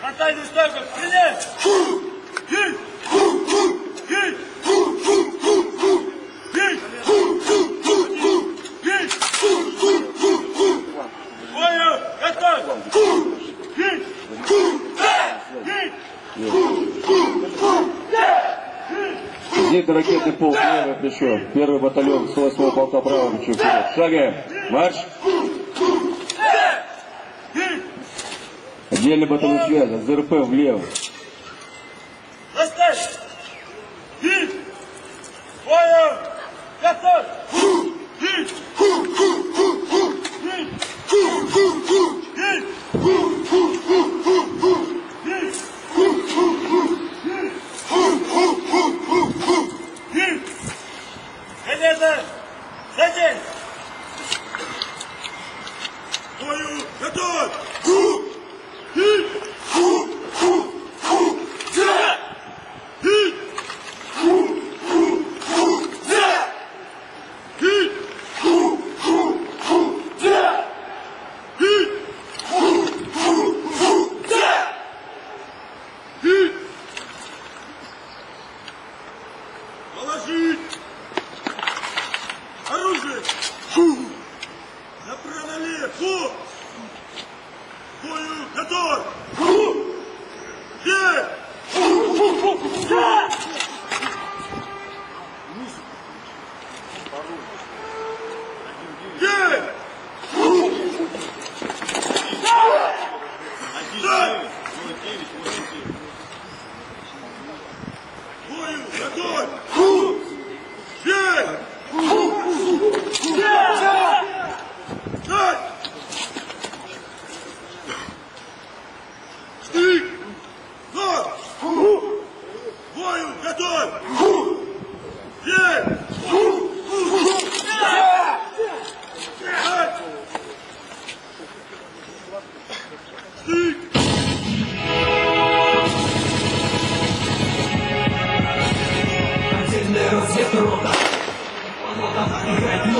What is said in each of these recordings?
Наталья Стойко, принять! Зенитный ракетный полк, левое плечо. Первый батальон 108-го полка правого плечо. Шагаем. Марш. Отдельный батальон связи. ЗРП влево. Расставь! Хит! Фойер! Готов! Хит! Конечно! Садись! Бою готов! Готов! Есть!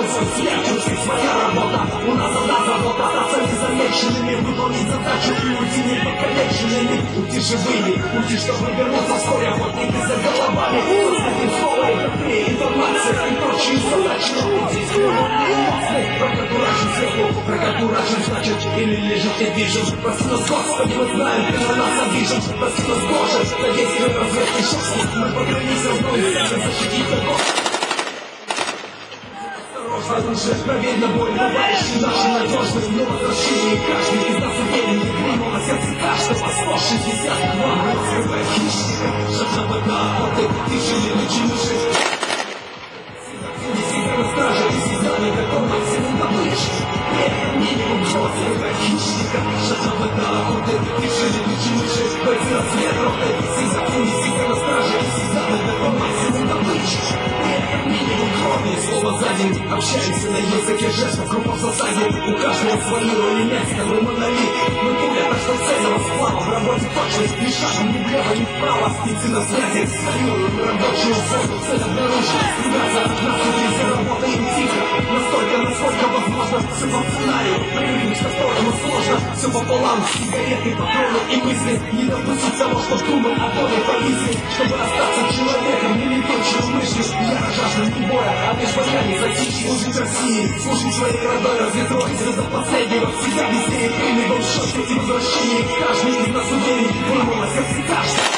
Носом свет, чувствует своя работа У нас одна забота, остаться незамеченными Выполнить задачу и уйти не покалеченными Уйти живыми, уйти, чтобы вернуться вскоре Охотники за головами, создадим слово Это ты, информация и прочие задачи Здесь природные опасны, прокатуражен сверху Прокатуражен значит, или лежит недвижим Прости нас, Господи, мы знаем, ты на нас обижен Прости нас, Боже, за действия разведки шестки Мы поклялись одной целью защитить народ Оружие, проверь на бой, бывающий нашу надежность Но возвращение каждый из нас уверен Не на сердце каждого 162 Раскрывая хищника, шаг на охоты Ты жили, Неси на страже, ты связали, какой максимум добычи Минимум крови, раскрывая хищника Шаг на охоты Ты жили, учили жить Бойцы разведроты Неси на страже, Общаемся на языке жестов, группа в засаде У каждого свои роли место, мы монолит. Мы пуля, так что цель расплава В работе точность, ни шагом ни влево, ни вправо. Птицы на связи, союзом рабочую зону Цель обнаружена, стремятся на сюрпризе Работаем тихо, настолько, насколько возможно Все по сценарию, ко второму сложно Все пополам, сигареты, патроны и мысли. Не допустить того, что думаю о доме полиции Чтобы остаться человеком, не летучей мыслью Я жажду не боя, а лишь бояния затишья Служить России, служить своей родной разведроте За последнего. Всегда везде и пыльный был в шоке Эти возвращения, каждый из нас уверен Вымыло сердце каждый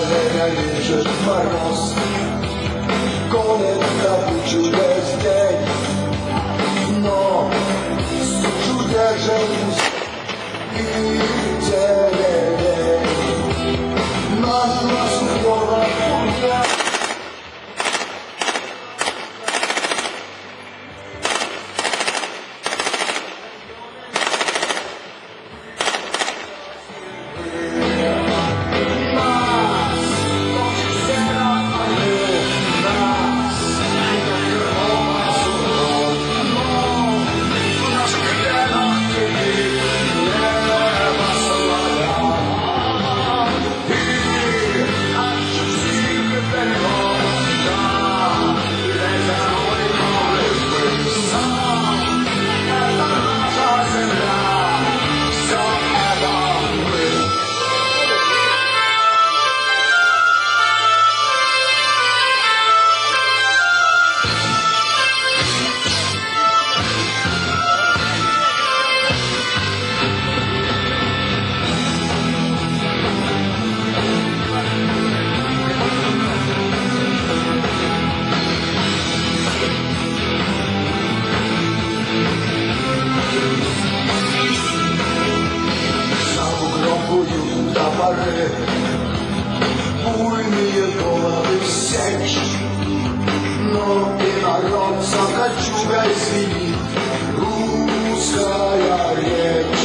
zdarzenia i krzyż marnostki Буйные головы сечь Но и народ за кольчугой звенит Русская речь